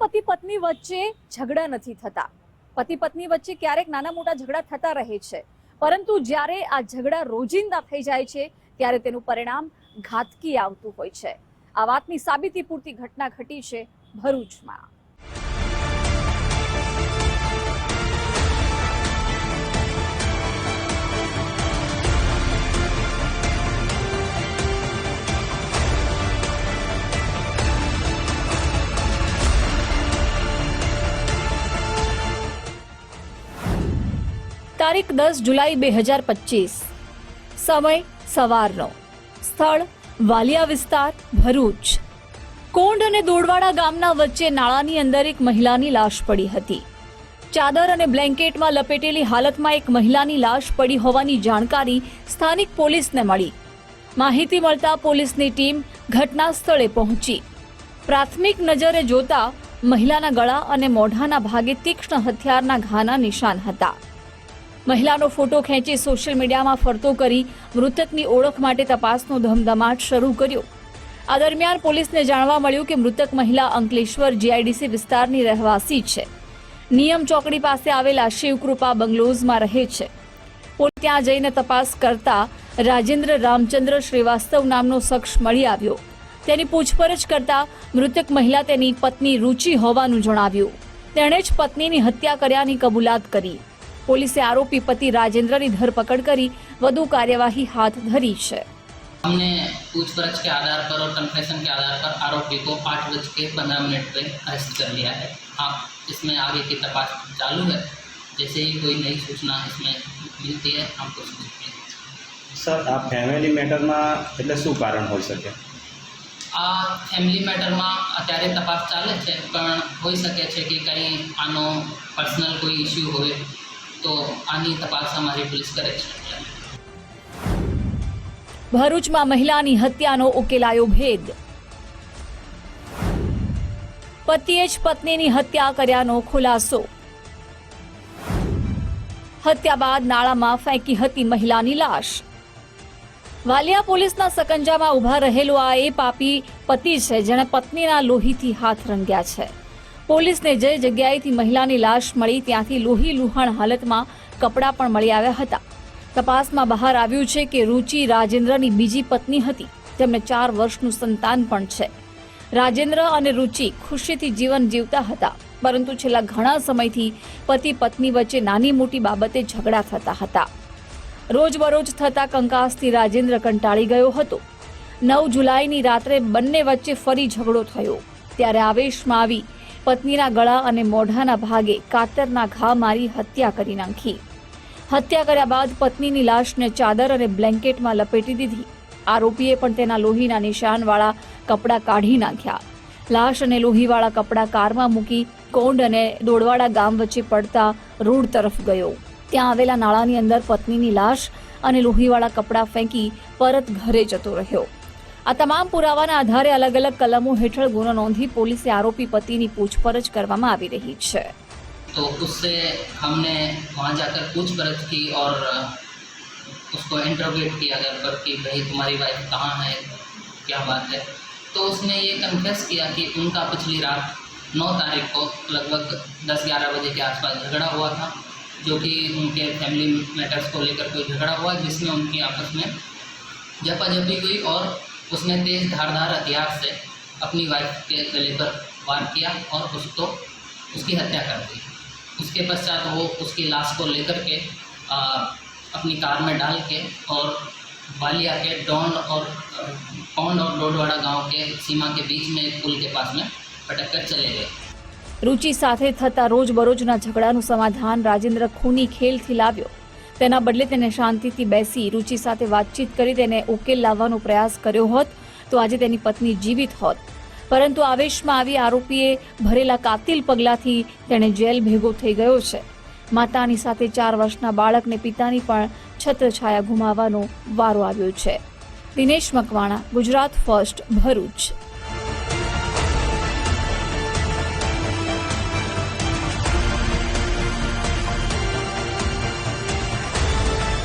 પતિ પત્ની વચ્ચે ઝઘડા નથી થતા. પતિ પત્ની વચ્ચે ક્યારેક નાના મોટા ઝઘડા થતા રહે છે. પરંતુ જ્યારે આ ઝઘડા રોજિંદા થઈ જાય છે, ત્યારે તેનું પરિણામ ઘાતકી આવતું હોય છે. આ વાતની સાબિતી પૂરતી ઘટના ઘટી છે ભરૂચમાં. તારીખ દસ જુલાઈ બે હજાર પચીસ. સમય સવારનો. સ્થળ વાલિયા વિસ્તાર, ભરૂચ. કોંડ અને દોડવાડા ગામના વચ્ચે નાળાની અંદર એક મહિલાની લાશ પડી હતી. ચાદર અને બ્લેન્કેટમાં લપેટેલી હાલતમાં એક મહિલાની લાશ પડી હોવાની જાણકારી સ્થાનિક પોલીસને મળી. માહિતી મળતા પોલીસની ટીમ ઘટના સ્થળે પહોંચી. પ્રાથમિક નજરે જોતા મહિલાના ગળા અને મોઢાના ભાગે તીક્ષ્ણ હથિયારના ઘાના નિશાન હતા. મહિલાનો ફોટો ખેંચી સોશિયલ મીડિયામાં ફરતો કરી મૃતકની ઓળખ માટે તપાસનો ધમધમાટ શરૂ કર્યો. આ દરમિયાન પોલીસને જાણવા મળ્યું કે મૃતક મહિલા અંકલેશ્વર જીઆઈડીસી વિસ્તારની રહેવાસી છે. નિયમ ચોકડી પાસે આવેલા શિવકૃપા બંગલોઝમાં રહે છે. ત્યાં જઈને તપાસ કરતા રાજેન્દ્ર રામચંદ્ર શ્રીવાસ્તવ નામનો શખ્સ મળી આવ્યો. તેની પૂછપરછ કરતા મૃતક મહિલા તેની પત્ની રુચિ હોવાનું જણાવ્યું. તેણે જ પત્નીની હત્યા કર્યાની કબૂલાત કરી. પોલીસે આરોપી પતિ રાજેન્દ્રની ધરપકડ કરી વધુ કાર્યવાહી હાથ ધરી છે हमने पूछपरछ के आधार पर और कन्फेशन के आधार पर आरोपी को आठ बज के पंद्रह मिनट पे अरेस्ट कर लिया है हाँ इसमें आगे की तपास चालू है जैसे ही कोई नई सूचना इसमें मिलती है हमको सूचित करें। સર આ ફેમિલી મેટરમાં એટલે શું કારણ હોઈ શકે આ ફેમિલી મેટરમાં અત્યારે તપાસ ચાલે છે પણ હોઈ શકે છે કે કંઈ આનો પર્સનલ કોઈ ઇસ્યુ હોય તો આની તપાસ અમારી પોલીસ કરે છે. ભરૂચમાં મહિલાની હત્યાનો ઉકેલાયો ભેદ. પતિએ જ પત્નીની હત્યા કર્યાનો ખુલાસો. હત્યા બાદ નાળામાં ફેંકી હતી મહિલાની લાશ. વાલિયા પોલીસના સકંજામાં ઊભા રહેલો આ એ પાપી પતિ છે, જેણે પત્નીના લોહીથી હાથ રંગ્યા છે. પોલીસને જે જગ્યાએથી મહિલાની લાશ મળી ત્યાંથી લોહી લુહાણ હાલતમાં કપડાં પણ મળી આવ્યા હતા. તપાસમાં બહાર આવ્યું છે કે રુચિ રાજેન્દ્રની બીજી પત્ની હતી. તેમને ચાર વર્ષનું સંતાન પણ છે. રાજેન્દ્ર અને રુચિ ખુશીથી જીવન જીવતા હતા, પરંતુ છેલ્લા ઘણા સમયથી પતિ પત્ની વચ્ચે નાની મોટી બાબતે ઝઘડા થતા હતા. રોજબરોજ થતા કંકાસથી રાજેન્દ્ર કંટાળી ગયો હતો. નવ જુલાઈની રાત્રે બંને વચ્ચે ફરી ઝઘડો થયો. ત્યારે આવેશમાં આવી પત્નીના ગળા અને મોઢાના ભાગે કાતરના ઘા મારી હત્યા કરી નાખી. હત્યા કર્યા બાદ પત્નીની લાશને ચાદર અને બ્લેન્કેટમાં લપેટી દીધી. આરોપીએ પણ તેના લોહીના નિશાનવાળા કપડાં કાઢી નાખ્યા. લાશ અને લોહીવાળા કપડાં કારમાં મૂકી કોંડ અને દોડવાડા ગામ વચ્ચે પડતા રોડ તરફ ગયો. ત્યાં આવેલા નાળાની અંદર પત્નીની લાશ અને લોહીવાળા કપડાં ફેંકી પરત ઘરે જતો રહ્યો. આ તમામ પુરાવાના આધારે અલગ અલગ કલમો હેઠળ ગુનો નોંધી પોલીસે આરોપી પતિની પૂછપરછ કરવામાં આવી રહી છે तो उससे हमने वहाँ जाकर पूछपरछ की और अ, उसको इंटरोगेट किया घर पर कि भाई तुम्हारी वाइफ कहाँ है क्या बात है तो उसने ये कन्फेस किया कि उनका पिछली रात 9 तारीख को लगभग 10-11 बजे के आसपास झगड़ा हुआ था जो कि उनके फैमिली मैटर्स को लेकर कोई झगड़ा हुआ जिसमें उनकी आपस में झपाझपी हुई और उसने तेज धारदार हथियार से अपनी वाइफ के गले पर वार किया और उसको उसकी हत्या कर दी उसके पश्चात वो उसकी लाश को लेकर के आ, अपनी कार में डाल के और बालिया के डोंड और अ, पौंड और डोडवाड़ा गांव के सीमा के बीच में एक पुल के पास में पटक कर चले गए રુચિ સાથે થતા રોજબરોજના ઝઘડાનું સમાધાન રાજેન્દ્ર ખૂની ખેલથી લાવ્યો તેના બદલે તેને શાંતિથી બેસી રુચિ સાથે વાતચીત કરી તેને ઉકેલ લાવવાનો પ્રયાસ કર્યો હોત, તો આજે તેની પત્ની જીવિત હોત. પરંતુ આવેશમાં આવી આરોપીએ ભરેલા કાતિલ પગલાથી તેણે જેલ ભેગો થઈ ગયો છે. માતાની સાથે ચાર વર્ષના બાળકને પિતાની પણ છત્રછાયા ગુમાવવાનો વારો આવ્યો છે. દિનેશ મકવાણા, ગુજરાત ફર્સ્ટ, ભરૂચ.